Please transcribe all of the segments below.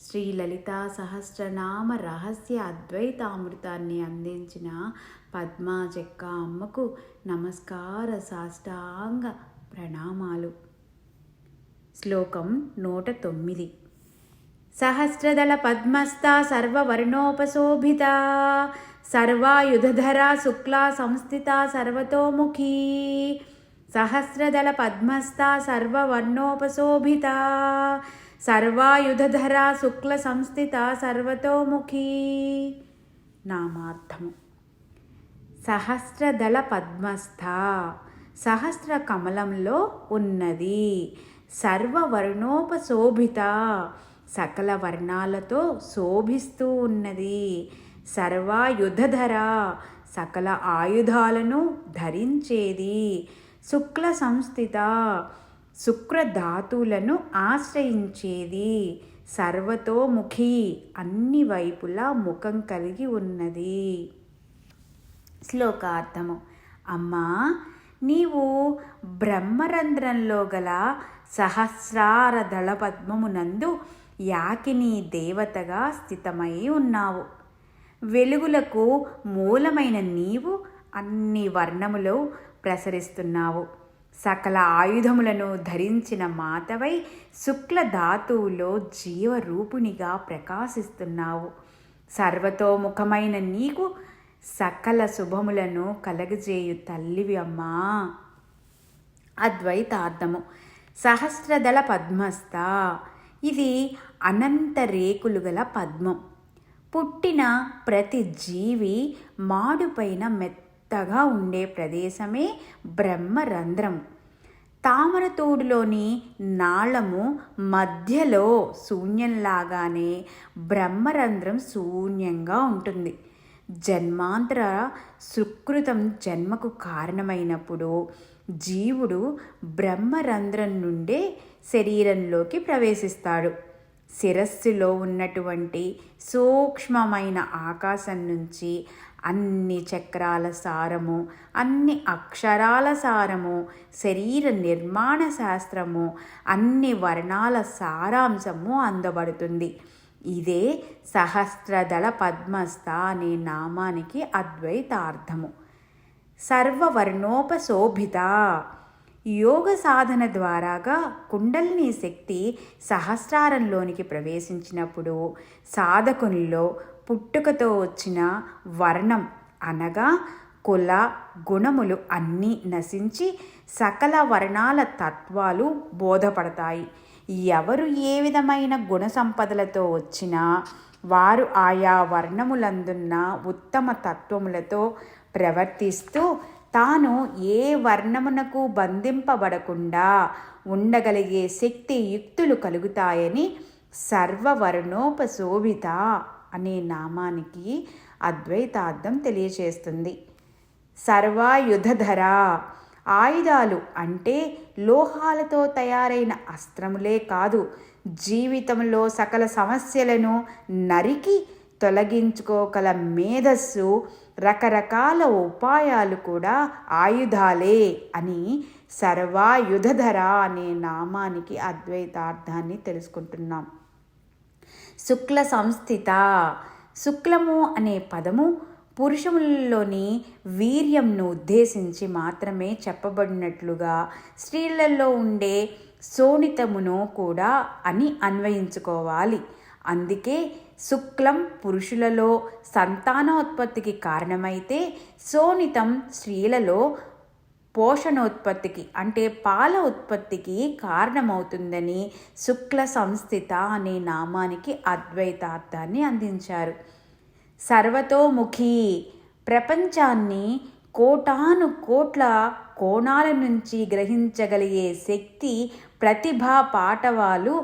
శ్రీ లలితా సహస్రనామ రహస్య అద్వైతామృతాన్ని అందించిన పద్మా చెక్క అమ్మకు నమస్కార సాష్టాంగ ప్రణామాలు. శ్లోకం నూట తొమ్మిది. సహస్రదళ పద్మస్థ సర్వవర్ణోపశోభిత సర్వాయుధధరా శుక్లా సంస్థిత సర్వతోముఖీ సహస్రదళ పద్మస్థ సర్వవర్ణోపశోభిత సర్వాయుధధర శుక్ల సంస్థిత సర్వతోముఖీ నామార్థము. సహస్రదళ పద్మస్థ సహస్ర కమలంలో ఉన్నది. సర్వవర్ణోపశోభిత సకల వర్ణాలతో శోభిస్తూ ఉన్నది. సర్వాయుధధర సకల ఆయుధాలను ధరించేది. శుక్ల సంస్థిత శుక్రధాతువులను ఆశ్రయించేది సర్వతోముఖి అన్ని వైపులా ముఖం కలిగి ఉన్నది. శ్లోకార్థము. అమ్మా నీవు బ్రహ్మరంధ్రంలో గల సహస్రార దళ పద్మమునందు యాకిని దేవతగా స్థితమై ఉన్నావు. వెలుగులకు మూలమైన నీవు అన్ని వర్ణములు ప్రసరిస్తున్నావు. సకల ఆయుధములను ధరించిన మాతవై శుక్ల ధాతువులో జీవరూపునిగా ప్రకాశిస్తున్నావు. సర్వతోముఖమైన నీకు సకల శుభములను కలగజేయు తల్లివి అమ్మా. అద్వైతార్థము. సహస్రదళ పద్మస్థ. ఇది అనంత రేకులు గల పద్మం. పుట్టిన ప్రతి జీవి మాడుపైన మెత్తగా ఉండే ప్రదేశమే తామర తోడులోని నాళము మధ్యలో శూన్యంలాగానే బ్రహ్మరంధ్రం శూన్యంగా ఉంటుంది. జన్మాంతర సుకృతం జన్మకు కారణమైనప్పుడు జీవుడు బ్రహ్మరంధ్రం నుండే శరీరంలోకి ప్రవేశిస్తాడు. శిరస్సులో ఉన్నటువంటి సూక్ష్మమైన ఆకాశం నుంచి అన్ని చక్రాల సారము అన్ని అక్షరాల సారము శరీర నిర్మాణ శాస్త్రము అన్ని వర్ణాల సారాంశము అందబడుతుంది. ఇదే సహస్రదళ పద్మస్థ అనే నామానికి అద్వైతార్థము. సర్వవర్ణోపశోభిత. యోగ సాధన ద్వారాగా కుండలిని శక్తి సహస్రారంలోనికి ప్రవేశించినప్పుడు సాధకునిలో పుట్టుకతో వచ్చిన వర్ణం అనగా కుల గుణములు అన్నీ నశించి సకల వర్ణాల తత్వాలు బోధపడతాయి. ఎవరు ఏ విధమైన గుణ సంపదలతో వచ్చినా వారు ఆయా వర్ణములందున్న ఉత్తమ తత్వములతో ప్రవర్తిస్తూ తాను ఏ వర్ణమునకు బంధింపబడకుండా ఉండగలిగే శక్తి యుక్తులు కలుగుతాయని సర్వవర్ణోపశోభిత అనే నామానికి అద్వైతార్థం తెలియచేస్తుంది. సర్వాయుధధర ఆయుధాలు అంటే లోహాలతో తయారైన అస్త్రములే కాదు జీవితంలో సకల సమస్యలను నరికి తొలగించుకోగల మేధస్సు రకరకాల ఉపాయాలు కూడా ఆయుధాలే అని సర్వాయుధధర అనే నామానికి అద్వైతార్థాన్ని తెలుసుకుంటున్నాం. శుక్ల సంస్థిత. శుక్లము అనే పదము పురుషులలోని వీర్యంను ఉద్దేశించి మాత్రమే చెప్పబడినట్లుగా స్త్రీలలో ఉండే శోణితమును కూడా అని అన్వయించుకోవాలి. అందుకే శుక్లం పురుషులలో సంతానోత్పత్తికి కారణమైతే సోనితం స్త్రీలలో పోషణోత్పత్తికి అంటే పాల ఉత్పత్తికి కారణమవుతుందని శుక్ల సంస్థిత అనే నామానికి అద్వైతార్థాన్ని అందించారు. సర్వతోముఖి ప్రపంచాన్ని కోటాను కోట్ల కోణాల నుంచి గ్రహించగలిగే శక్తి ప్రతిభా పాటవాలు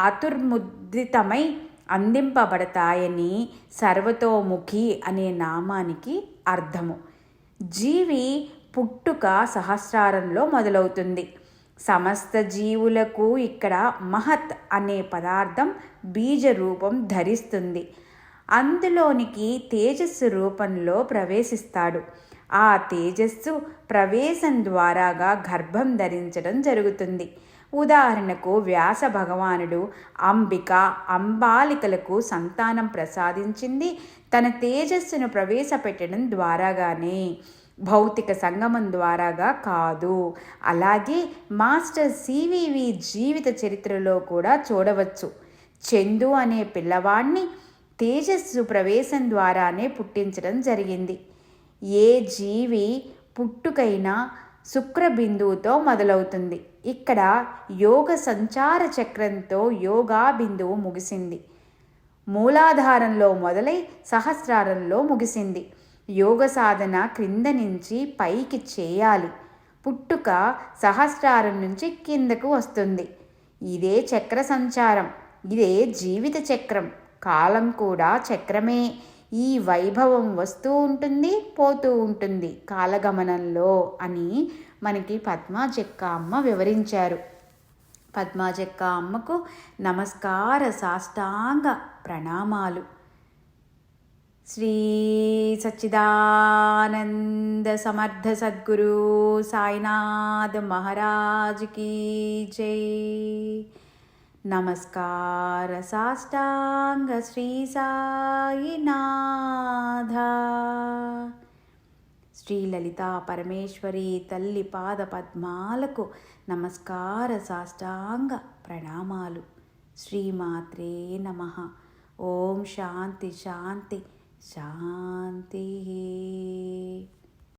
అతుర్ముద్రితమై అందింపబడతాయని సర్వతోముఖి అనే నామానికి అర్థము. జీవి పుట్టుక సహస్రారంలో మొదలవుతుంది. సమస్త జీవులకు ఇక్కడ మహత్ అనే పదార్థం బీజ రూపం ధరిస్తుంది. అందులోనికి తేజస్సు రూపంలో ప్రవేశిస్తాడు. ఆ తేజస్సు ప్రవేశం ద్వారాగా గర్భం ధరించడం జరుగుతుంది. ఉదాహరణకు వ్యాస భగవానుడు అంబిక అంబాలికలకు సంతానం ప్రసాదించింది తన తేజస్సును ప్రవేశపెట్టడం ద్వారాగానే భౌతిక సంగమం ద్వారాగా కాదు. అలాగే మాస్టర్ సివివి జీవిత చరిత్రలో కూడా చూడవచ్చు. చందు అనే పిల్లవాణ్ణి తేజస్సు ప్రవేశం ద్వారానే పుట్టించడం జరిగింది. ఏ జీవి పుట్టుకైనా శుక్రబిందువుతో మొదలవుతుంది. ఇక్కడ యోగ సంచార చక్రంతో యోగా బిందువు ముగిసింది. మూలాధారంలో మొదలై సహస్రారంలో ముగిసింది. యోగ సాధన క్రింద నుంచి పైకి చేయాలి. పుట్టుక సహస్రారం నుంచి కిందకు వస్తుంది. ఇదే చక్ర సంచారం. ఇదే జీవిత చక్రం. కాలం కూడా చక్రమే. ఈ వైభవం వస్తూ ఉంటుంది పోతూ ఉంటుంది కాలగమనంలో అని మనకి పద్మాజక్క అమ్మ వివరించారు. పద్మాజక్క అమ్మకు నమస్కార సాష్టాంగ ప్రణామాలు. శ్రీ సచ్చిదానంద సమర్థ సద్గురు సాయినాథ్ మహారాజ్ కీ జై. నమస్కార సాష్టాంగ శ్రీ సాయినాథ. శ్రీ లలితా పరమేశ్వరి తల్లి పాద పద్మాలకు నమస్కార సాష్టాంగ ప్రణామాలు. శ్రీమాత్రే నమ. ఓం శాంతి శాంతి శాంతి.